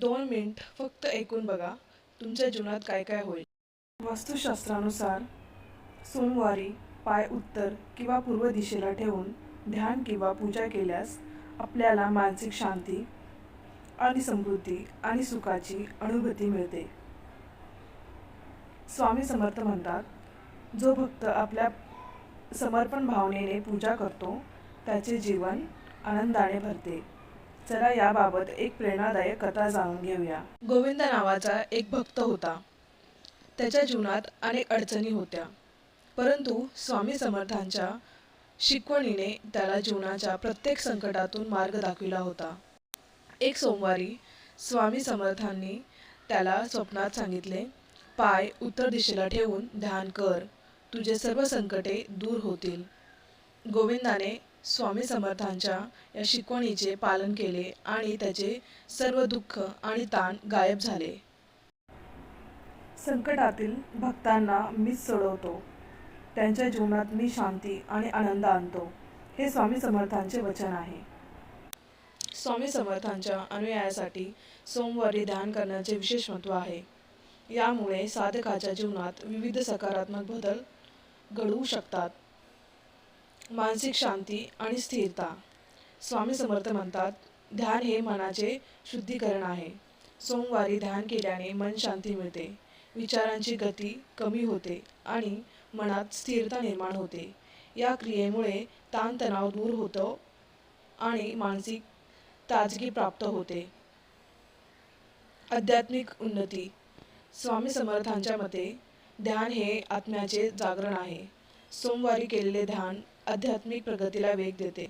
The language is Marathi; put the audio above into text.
दोन मिनिट फक्त ऐकून बघा तुमच्या जीवनात काय काय होईल. वास्तुशास्त्रानुसार सोमवारी पाय उत्तर किंवा पूर्व दिशेला ठेवून ध्यान किंवा पूजा केल्यास आपल्याला मानसिक शांती आणि समृद्धी आणि सुखाची अनुभूती मिळते. स्वामी समर्थ म्हणतात जो भक्त आपल्या समर्पण भावनेने पूजा करतो त्याचे जीवन आनंदाने भरते. चला याबाबत एक प्रेरणादायक कथा जाणून घेऊया. गोविंद नावाचा एक भक्त होता. त्याच्या जीवनात अनेक अडचणी होत्या. परंतु स्वामी समर्थांच्या शिकवणीने त्याला जीवनाच्या प्रत्येक संकटातून मार्ग दाखविला होता. एक सोमवारी स्वामी समर्थांनी त्याला स्वप्नात सांगितले पाय उत्तर दिशेला ठेवून ध्यान कर. तुझे सर्व संकटे दूर होतील. गोविंदाने स्वामी समर्थांच्या या शिकवणीचे पालन केले आणि त्याचे सर्व दुःख आणि ताण गायब झाले. संकटातील भक्तांना मीच सोडवतो. त्यांच्या जीवनात मी शांती आणि आनंद आणतो. हे स्वामी समर्थांचे वचन आहे. स्वामी समर्थांच्या अनुयायासाठी सोमवारी ध्यान करण्याचे विशेष महत्त्व आहे. यामुळे साधकाच्या जीवनात विविध सकारात्मक बदल घडवू शकतात. मानसिक शांती आणि स्थिरता. स्वामी समर्थ म्हणतात ध्यान हे मनाचे शुद्धीकरण आहे. सोमवारी ध्यान केल्याने मन शांती मिळते. विचारांची गती कमी होते आणि मनात स्थिरता निर्माण होते. या क्रियेमुळे ताणतणाव दूर होतो आणि मानसिक ताजगी प्राप्त होते. आध्यात्मिक उन्नती. स्वामी समर्थांच्या मते ध्यान हे आत्म्याचे जागरण आहे. सोमवारी केलेले ध्यान आध्यात्मिक प्रगतीला वेग देते.